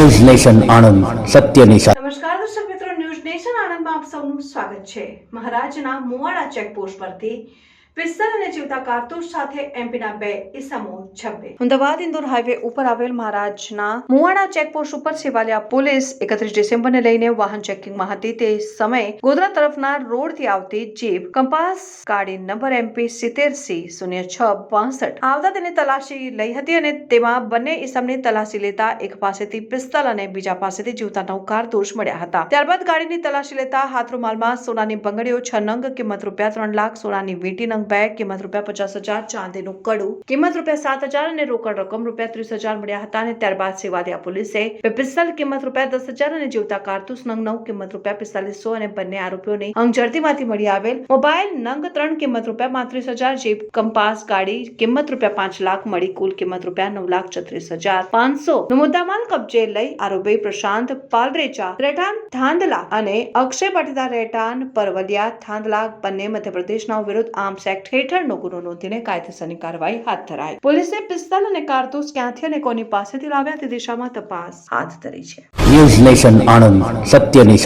News nation Anand સત્યની સાથે નમસ્કાર દર્શક મિત્રો, ન્યૂઝ નેશન આણંદમાં આપ સૌનું સ્વાગત છે. મહારાજના મુવાડા ચેકપોસ્ટ પરથી પિસ્તલ જીવતા કારતૂસ સાથે એમપીના બે ઇસમો ઝડપે અમદાવાદ, ઇન્દોર હાઈવે ઉપર આવેલ મહારાજના મુવાડા ચેકપોસ્ટ ઉપર સેવાલિયા પોલીસ એકત્રીસ ડિસેમ્બરને લઈને વાહન ચેકિંગમાં હતી. તે સમયે ગોધરા તરફના રોડથી આવતી જીપ કંપાસ ગાડી નંબર એમપી સિત્તેર સી શૂન્ય છ બાસઠ આવતા તેની તલાશી લઈ હતી અને તેમાં બંને ઇસમની તલાશી લેતા એક પાસેથી પિસ્તલ અને બીજા પાસેથી જીવતા નવ કારતૂસ મળ્યા હતા. ત્યારબાદ ગાડીની તલાશી લેતા હાથરૂમાલમાં સોનાની બંગડીઓ, છ નંગ, કિંમત રૂપિયા ત્રણ લાખ, સોનાની વીટી નંગ બેગ કિંમત રૂપિયા પચાસ હજાર ચાંદીનું કડું કિંમત રૂપિયા સાત હજાર અને રોકડ રકમ રૂપિયા ત્રીસ હજાર મળ્યા હતા અને ત્યારબાદ સેવાદિયા પોલીસે બે પિસ્તલ કિંમત રૂપિયા દસ હજાર અને જીવતા કારતૂસ નંગ નવ કિંમત રૂપિયા પિસ્તાલીસો અને બંને આરોપીઓને અંગઝડતીમાંથી મળી આવેલ મોબાઈલ નંગ ત્રણ કિંમત રૂપિયા પાંત્રીસ હજાર જીપ કંપાસ ગાડી કિંમત રૂપિયા પાંચ લાખ મળી કુલ કિંમત રૂપિયા નવ લાખ છત્રીસ હજાર પાંચસો મુદ્દામાલ કબજે લઈ આરોપી પ્રશાંત પાલરેચા રેટાન થાંદલા અને અક્ષય પાટીદાર રેટાન પરવલિયા થાંદલા બંને મધ્યપ્રદેશના વિરુદ્ધ આર્મ્સ એક્ટ હેઠળનો ગુનો નોંધીને કાયદેસરની કાર્યવાહી હાથ ધરાઈ. પોલીસે પિસ્તલ અને કારતૂસ ક્યાંથી અને કોની પાસેથી લાવ્યા તે દિશામાં તપાસ હાથ ધરી છે. ન્યૂઝ નેશન આણંદ સત્યની